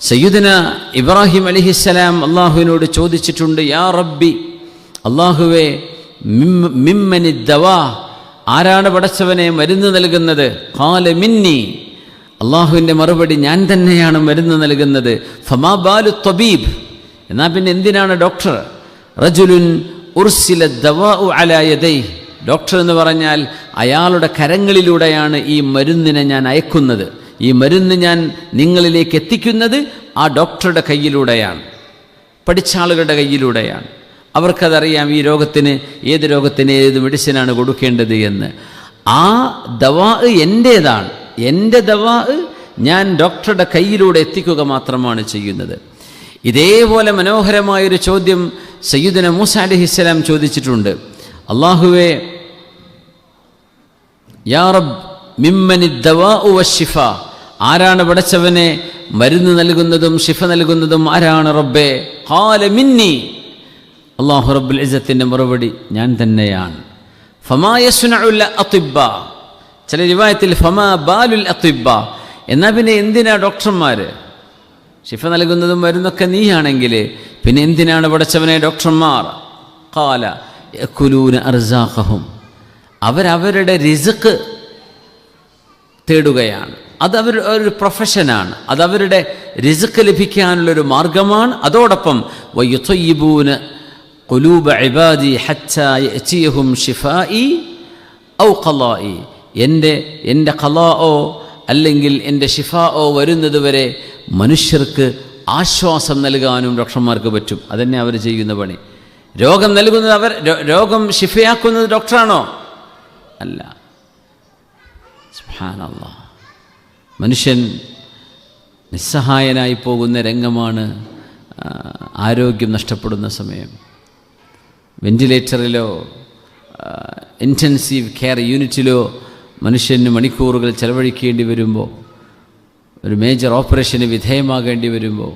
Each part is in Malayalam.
സയ്യുദന ഇബ്രാഹിം അലിഹിസ്സലാം അള്ളാഹുവിനോട് ചോദിച്ചിട്ടുണ്ട് യാ റബ്ബി അള്ളാഹുവെ മിമ്മനി ദവാ ആരാണ് പടച്ചവനെ മരുന്ന് നൽകുന്നത്? കാല മിന്നി അള്ളാഹുവിന്റെ മറുപടി ഞാൻ തന്നെയാണ് മരുന്ന് നൽകുന്നത്. ഫമാ ബാലു ത്വബീബ്. എന്നാൽ പിന്നെ എന്തിനാണ് ഡോക്ടർ? റജുലുൻ ഉർസില ദവാ അലായതൈ ഡോക്ടർ എന്ന് പറഞ്ഞാൽ അയാളുടെ കരങ്ങളിലൂടെയാണ് ഈ മരുന്നിനെ ഞാൻ അയക്കുന്നത്. ഈ മരുന്ന് ഞാൻ നിങ്ങളിലേക്ക് എത്തിക്കുന്നത് ആ ഡോക്ടറുടെ കയ്യിലൂടെയാണ് പഠിച്ച ആളുകളുടെ കയ്യിലൂടെയാണ്. അവർക്കതറിയാം ഈ രോഗത്തിന് ഏത് രോഗത്തിന് ഏത് മെഡിസിനാണ് കൊടുക്കേണ്ടത് എന്ന്. ആ ദവാ എന്റേതാണ് എന്റെ ദവാ ഞാൻ ഡോക്ടറുടെ കയ്യിലൂടെ എത്തിക്കുക മാത്രമാണ് ചെയ്യുന്നത്. ഇതേപോലെ മനോഹരമായൊരു ചോദ്യം സയ്യിദന മൂസ അലഹിസ്സലാം ചോദിച്ചിട്ടുണ്ട്. അള്ളാഹുവേ യാ റബ്ബ് മിമ്മനി ദവാ ഷിഫ ആരാണ് പടച്ചവനെ മരുന്ന് നൽകുന്നതും ഷിഫ നൽകുന്നതും ആരാണ് റബ്ബെ? ഹാല മിന്നി. അള്ളാഹു റബ്ബുൽ ഇസത്തിന്റെ മറുപടി ഞാൻ തന്നെയാണ്. ഫമായസുനുള്ള അത്തിബ ചില റിവായത്തിൽ ഫമാ ബാലുൽ അത്തിബ എന്നാൽ പിന്നെ എന്തിനാ ഡോക്ടർമാർ ഷിഫ നൽകുന്നതും മരുന്നൊക്കെ നീയാണെങ്കിൽ പിന്നെ എന്തിനാണ് പടച്ചവനെ ഡോക്ടർമാർ? കാല കുലൂന അർസാഖഹും. അവരവരുടെ റിസക്ക് തേടുകയാണ്. അതവർ ഒരു പ്രൊഫഷനാണ്. അതവരുടെ റിസ്ക് ലഭിക്കാനുള്ളൊരു മാർഗമാണ്. അതോടൊപ്പം വയ്യുത്തയ്യബൂന് കൊലൂബ ഇബാദി ഹച്ചും ഷിഫായി ഔ ഖലായി എന്റെ എന്റെ ഖലാഓ അല്ലെങ്കിൽ എന്റെ ഷിഫാഓ വരുന്നത് വരെ മനുഷ്യർക്ക് ആശ്വാസം നൽകാനും ഡോക്ടർമാർക്ക് പറ്റും. അതന്നെ അവർ ചെയ്യുന്ന പണി. രോഗം നൽകുന്നത് അവർ രോഗം ഷിഫയാക്കുന്നത് ഡോക്ടറാണോ? അല്ല. സുബ്ഹാനല്ലാ. മനുഷ്യൻ നിസ്സഹായനായി പോകുന്ന രംഗമാണ് ആരോഗ്യം നഷ്ടപ്പെടുന്ന സമയം. വെന്റിലേറ്ററിലോ ഇന്റൻസീവ് കെയർ യൂണിറ്റിലോ മനുഷ്യന് മണിക്കൂറുകൾ ചെലവഴിക്കേണ്ടി വരുമ്പോൾ ഒരു മേജർ ഓപ്പറേഷന് വിധേയമാകേണ്ടി വരുമ്പോൾ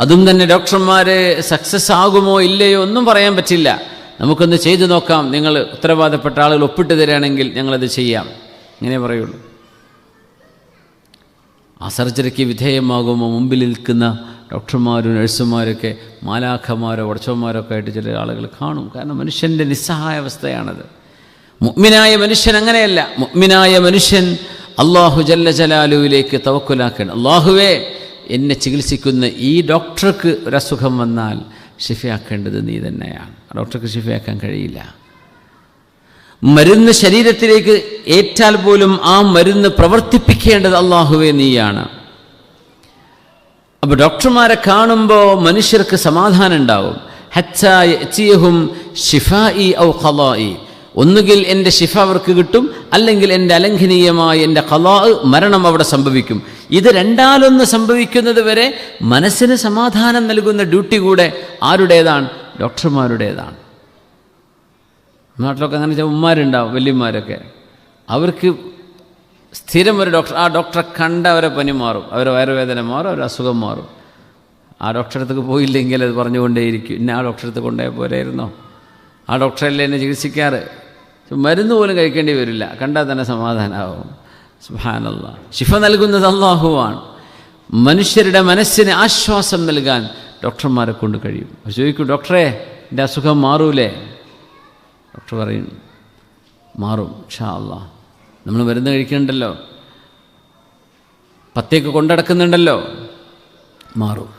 അതും തന്നെ ഡോക്ടർമാർ സക്സസ് ആകുമോ ഇല്ലയോ ഒന്നും പറയാൻ പറ്റില്ല. നമുക്കൊന്ന് ചെയ്തു നോക്കാം. നിങ്ങൾ ഉത്തരവാദപ്പെട്ട ആളുകൾ ഒപ്പിട്ട് തരികയാണെങ്കിൽ ഞങ്ങളത് ചെയ്യാം. ഇങ്ങനെ പറയുള്ളൂ. ആ സർജറിക്ക് വിധേയമാകുമ്പോൾ മുമ്പിൽ നിൽക്കുന്ന ഡോക്ടർമാരും നഴ്സുമാരൊക്കെ മാലാഖമാരോ വടച്ചന്മാരൊക്കെ ആയിട്ട് ചില ആളുകൾ കാണും. കാരണം മനുഷ്യന്റെ നിസ്സഹായാവസ്ഥയാണത് മുഗ്മിനായ മനുഷ്യൻ അങ്ങനെയല്ല. മുഗ്മിനായ മനുഷ്യൻ അള്ളാഹു ജല്ല ജലാലുവിലേക്ക് തവക്കുലാക്കണം അള്ളാഹുവേ എന്നെ ചികിത്സിക്കുന്ന ഈ ഡോക്ടർക്ക് ഒരസുഖം വന്നാൽ ഷിഫയാക്കേണ്ടത് നീ തന്നെയാണ്. ഡോക്ടർക്ക് ഷിഫയാക്കാൻ കഴിയില്ല. മരുന്ന് ശരീരത്തിലേക്ക് ഏറ്റാൽ പോലും ആ മരുന്ന് പ്രവർത്തിപ്പിക്കേണ്ടത് അള്ളാഹുവേ നീയാണ്. അപ്പോൾ ഡോക്ടർമാരെ കാണുമ്പോൾ മനുഷ്യർക്ക് സമാധാനം ഉണ്ടാവും. ഹച്ചായും ഷിഫായി ഔ ഖലായി ഒന്നുകിൽ എന്റെ ഷിഫ അവർക്ക് കിട്ടും അല്ലെങ്കിൽ എന്റെ അലംഘനീയമായ എന്റെ കലാ മരണം അവിടെ സംഭവിക്കും. ഇത് രണ്ടാലൊന്ന് സംഭവിക്കുന്നത് വരെ മനസ്സിന് സമാധാനം നൽകുന്ന ഡ്യൂട്ടി കൂടെ ആരുടേതാണ്? ഡോക്ടർമാരുടേതാണ്. നാട്ടിലൊക്കെ അങ്ങനെ ചുമ്മാരുണ്ടാവും വലിയമാരൊക്കെ അവർക്ക് സ്ഥിരം ഒരു ഡോക്ടർ ആ ഡോക്ടറെ കണ്ട അവരെ പനി മാറും അവരെ വയറുവേദന മാറും അവരെ അസുഖം മാറും. ആ ഡോക്ടറെ അടുത്തേക്ക് പോയില്ലെങ്കിൽ അത് പറഞ്ഞുകൊണ്ടേയിരിക്കും ഇന്ന ആ ഡോക്ടറെ അടുത്ത് കൊണ്ടേ പോരായിരുന്നോ? ആ ഡോക്ടറല്ലേ എന്നെ ചികിത്സിക്കാറ്? മരുന്ന് പോലും കഴിക്കേണ്ടി വരില്ല കണ്ടാൽ തന്നെ സമാധാനമാവും സുഹാനല്ല ശിഫ നൽകുന്നത് അള്ളാഹുവാണ് മനുഷ്യരുടെ മനസ്സിന് ആശ്വാസം നൽകാൻ ഡോക്ടർമാരെ കൊണ്ട് കഴിയും. ചോദിക്കും ഡോക്ടറെ എന്റെ അസുഖം മാറൂലേ? ഡോക്ടർ പറയും മാറും ഷാ അല്ല നമ്മൾ മരുന്ന് കഴിക്കണ്ടല്ലോ. പത്തേക്ക് കൊണ്ടടക്കുന്നുണ്ടല്ലോ. മാറും.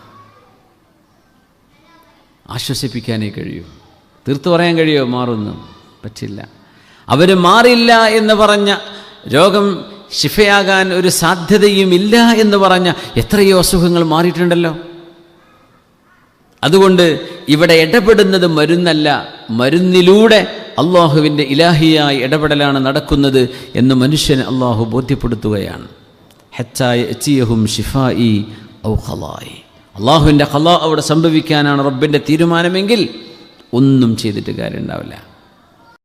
ആശ്വസിപ്പിക്കാനേ കഴിയൂ. തീർത്തു പറയാൻ കഴിയുമോ മാറുന്നു പറ്റില്ല. അവർ മാറില്ല എന്ന് പറഞ്ഞ രോഗം ശിഫയാകാൻ ഒരു സാധ്യതയും ഇല്ല എന്ന് പറഞ്ഞ എത്രയോ അസുഖങ്ങൾ മാറിയിട്ടുണ്ടല്ലോ. അതുകൊണ്ട് ഇവിടെ ഇടപെടുന്നത് മരുന്നല്ല മരുന്നിലൂടെ അള്ളാഹുവിന്റെ ഇലാഹിയായ ഇടപെടലാണ് നടക്കുന്നത് എന്ന് മനുഷ്യന് അള്ളാഹു ബോധ്യപ്പെടുത്തുകയാണ്. ഹെച്ചായ എച്ചിയഹും ഷിഫായി ഔ ഖലായി. അള്ളാഹുവിന്റെ ഹല അവിടെ സംഭവിക്കാനാണ് റബ്ബിന്റെ തീരുമാനമെങ്കിൽ ഒന്നും ചെയ്തിട്ട് കാര്യം ഉണ്ടാവില്ല